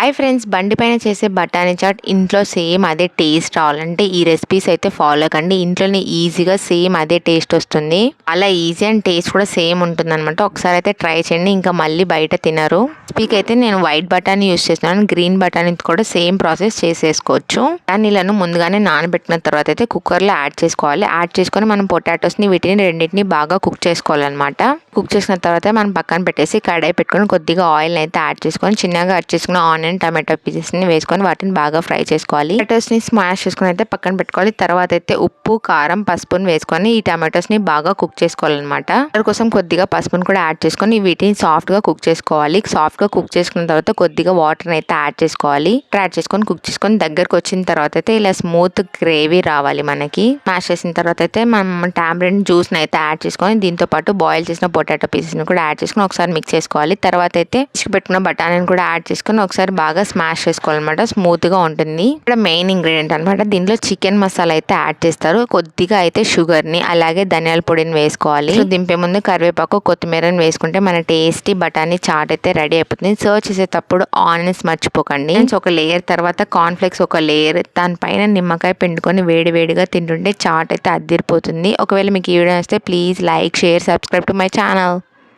Hi friends బండి పైన చేసే బఠానీ చాట్ ఇంట్లో సేమ్ అదే టేస్ట్ రావాలంటే ఈ రెసిపీస్ అయితే ఫాలో కండి. ఇంట్లోనే ఈజీగా సేమ్ అదే టేస్ట్ వస్తుంది. అలా ఈజీ అండ్ టేస్ట్ కూడా సేమ్ ఉంటుంది అనమాట ఒకసారి అయితే ట్రై చేయండి ఇంకా మళ్ళీ బయట తినరు. స్పీక్ అయితే నేను వైట్ బఠానీ యూస్ చేస్తున్నాను గ్రీన్ బఠానీ కూడా సేమ్ ప్రాసెస్ చేసేసుకోవచ్చు. నీళ్ళను ముందుగానే నానబెట్టిన తర్వాత అయితే కుక్కర్లో యాడ్ చేసుకోవాలి. యాడ్ చేసుకొని మనం పొటాటోస్ని వీటిని రెండింటిని బాగా కుక్ చేసుకోవాలన్నమాట. కుక్ చేసిన తర్వాత మనం పక్కన పెట్టేసి కడాయి పెట్టుకొని కొద్దిగా ఆయిల్ అయితే యాడ్ చేసుకొని చిన్నగా యాడ్ చేసుకున్న ఆనియన్ టమాటో పీసెస్ని వేసుకొని వాటిని బాగా ఫ్రై చేసుకోవాలి. టమాటోస్ని స్మాష్ చేసుకుని అయితే పక్కన పెట్టుకోవాలి. తర్వాత అయితే ఉప్పు కారం పసుపుని వేసుకొని ఈ టమాటోస్ని బాగా కుక్ చేసుకోవాలన్నమాట. దాని కోసం కొద్దిగా పసుపుని కూడా యాడ్ చేసుకొని వీటిని సాఫ్ట్గా కుక్ చేసుకోవాలి. సాఫ్ట్గా కుక్ చేసుకున్న తర్వాత కొద్దిగా వాటర్ని అయితే యాడ్ చేసుకోవాలి. యాడ్ చేసుకొని కుక్ చేసుకొని దగ్గరకు వచ్చిన తర్వాత అయితే ఇలా స్మూత్ గ్రేవీ రావాలి మనకి. స్మాష్ చేసిన తర్వాత అయితే మనం టామరిన్ జ్యూస్ని అయితే యాడ్ చేసుకొని దీంతో పాటు బాయిల్ చేసిన పొటాటో పీసెస్ని కూడా యాడ్ చేసుకొని ఒకసారి మిక్స్ చేసుకోవాలి. తర్వాత అయితే పెట్టుకున్న బఠానీని కూడా యాడ్ చేసుకొని ఒకసారి బాగా స్మాష్ చేసుకోవాలన్నమాట. స్మూత్గా ఉంటుంది. ఇక్కడ మెయిన్ ఇంగ్రీడియంట్ అనమాట దీంట్లో చికెన్ మసాలా అయితే యాడ్ చేస్తారు. కొద్దిగా అయితే షుగర్ని అలాగే ధనియాల పొడిని వేసుకోవాలి. దింపే ముందు కరివేపాకు కొత్తిమీరని వేసుకుంటే మన టేస్టీ బఠానీ చాట్ అయితే రెడీ అయిపోతుంది. సర్వ్ చేసేటప్పుడు ఆనియన్స్ మర్చిపోకండి. ఒక లేయర్ తర్వాత కార్న్ఫ్లెక్స్ ఒక లేయర్. దానిపైన నిమ్మకాయ పిండుకొని వేడి వేడిగా తింటుంటే చాట్ అయితే అద్దిరిపోతుంది ఒకవేళ మీకు ఈ వీడియో వస్తే please like share subscribe to my channel.